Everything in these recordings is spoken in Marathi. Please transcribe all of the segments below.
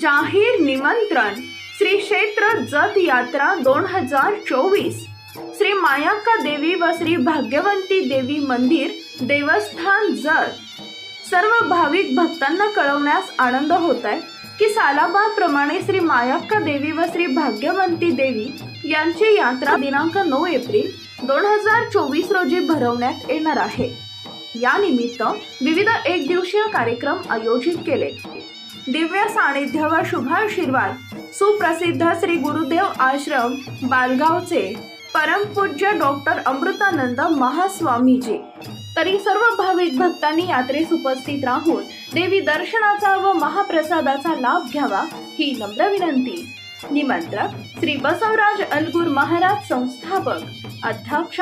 जाहीर निमंत्रण श्री क्षेत्र जत यात्रा दोन हजार चोवीस. श्री मायाक्का देवी व श्री भाग्यवंती देवी मंदिर देवस्थान जत. सर्व भाविक भक्तांना कळवण्यास आनंद होत आहे की सालाबादप्रमाणे श्री मायाक्का देवी व श्री भाग्यवंती देवी यांची यात्रा दिनांक नऊ एप्रिल दोन हजार चोवीस रोजी भरवण्यात येणार आहे. या निमित्त विविध एक दिवसीय कार्यक्रम आयोजित केले. दिव्य सानिध्य व शुभाशीर्वाद सुप्रसिद्ध श्री गुरुदेव आश्रम बालगावचे परमपूज्य डॉक्टर अमृतानंद महास्वामीजी. तरी सर्व भाविक भक्तांनी यात्रेस उपस्थित राहून देवी दर्शनाचा व महाप्रसादाचा लाभ घ्यावा ही नम्र विनंती. निमंत्रक श्री बसवराज अलगुर महाराज संस्थापक. अध्यक्ष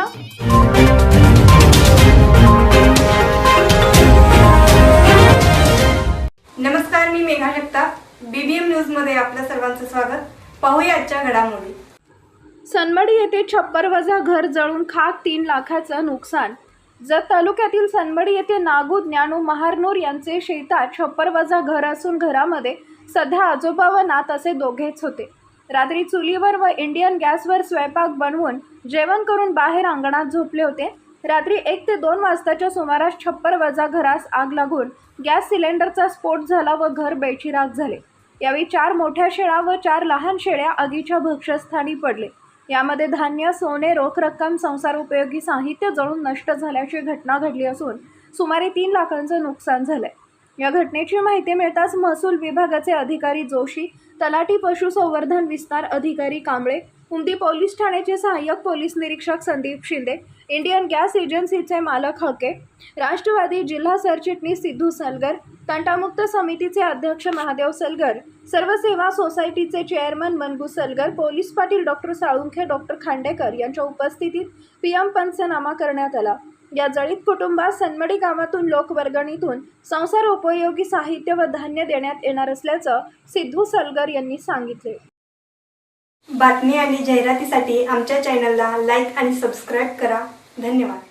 जगताप बीबीएम न्यूजमध्ये आपल्या सर्वांचं स्वागत. पाहूया आजच्या घडामोडी. सनमडी येथे छप्पर वजा घर जळून खाक तीन लाखाचं नुकसान. जत तालुक्यातील सनमडी येथे नागू ज्ञानू महारनूर यांचे शेतात छप्पर वजा घर असून घरामध्ये सध्या आजोबा व नात असे दोघेच होते. रात्री चुलीवर व इंडियन गॅसवर स्वयंपाक बनवून जेवण करून बाहेर अंगणात झोपले होते. रात्री एक ते दोन वाजताच्या सुमारास छप्पर वजा घरास आग लागून गॅस सिलेंडरचा स्फोट झाला व घर बेचिराग झाले. यावेळी चार मोठ्या शेळ्या व चार लहान शेळ्या आगीच्या भक्षस्थानी पडले. यामध्ये धान्य सोने रोख रक्कम संसार उपयोगी साहित्य जळून नष्ट झाल्याची घटना घडली असून सुमारे तीन लाखांचं नुकसान झालंय. या घटनेची माहिती मिळताच महसूल विभागाचे अधिकारी जोशी तलाठी पशुसंवर्धन विस्तार अधिकारी कांबळे उमदी पोलीस ठाण्याचे सहाय्यक पोलीस निरीक्षक संदीप शिंदे इंडियन गॅस एजन्सीचे मालक हके राष्ट्रवादी जिल्हा सरचिटणीस सिद्धू सलगर तंटामुक्त समितीचे अध्यक्ष महादेव सलगर सर्व सेवा सोसायटीचे chairman Mangu Salgar police Patil doctor Salunkhe doctor Khandekar यांच्या उपस्थितीत पीएम पंचनामा करण्यात आला. या जळीत कुटुंबात सनमडी गावातून लोकवर्गणीतून संसार उपयोगी साहित्य व धान्य देण्यात येणार असल्याचं सिद्धू सलगर यांनी सांगितले. बातमी आणि जाहिरातीसाठी आमच्या चॅनलला लाईक आणि सबस्क्राईब करा. धन्यवाद.